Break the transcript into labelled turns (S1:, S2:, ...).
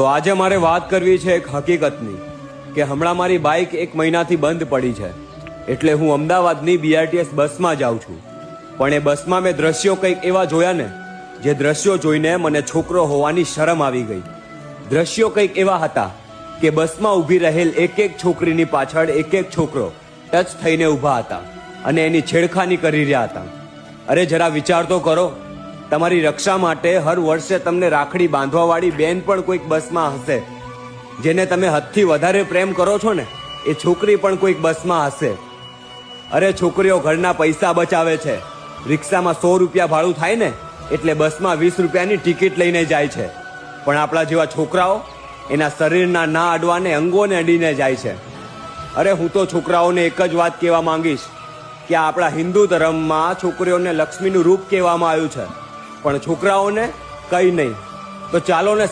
S1: તો આજે મારે વાત કરવી છે એક હકીકતની, કે હમણાં મારી બાઇક એક મહિનાથી બંધ પડી છે, એટલે હું અમદાવાદની બીઆરટીએસ બસમાં જાઉં છું. પણ એ બસમાં મેં દ્રશ્યો કંઈક એવા જોયા ને, જે દ્રશ્યો જોઈને મને છોકરો હોવાની શરમ આવી ગઈ. દ્રશ્યો કંઈક એવા હતા, કે બસમાં ઊભી રહેલ એક એક છોકરીની પાછળ એક એક છોકરો ટચ થઈને ઊભા હતા અને એની છેડખાની કરી રહ્યા હતા. અરે જરા વિચાર તો કરો તમારી રક્ષા માટે હર વર્ષે તમને રાખડી બાંધવાવાળી બેન પણ કોઈક બસમાં હશે. જેને તમે હદથી વધારે પ્રેમ કરો છો ને, એ છોકરી પણ કોઈક બસમાં હશે. અરે છોકરીઓ, ઘરના પૈસા બચાવે છે. રિક્ષામાં સો રૂપિયા ભાડું થાય ને, એટલે બસમાં વીસ રૂપિયાની ટિકિટ લઈને જાય છે. પણ આપણા જેવા છોકરાઓ, એના શરીરના ના અડવાને, અંગોને અડીને જાય છે. અરે હું તો છોકરાઓને એક જ વાત કહેવા માંગીશ, કે આપણા હિન્દુ ધર્મમાં છોકરીઓને લક્ષ્મીનું રૂપ કહેવામાં આવ્યું છે. પણ છોકરાઓને કંઈ નહીં. તો ચાલો ને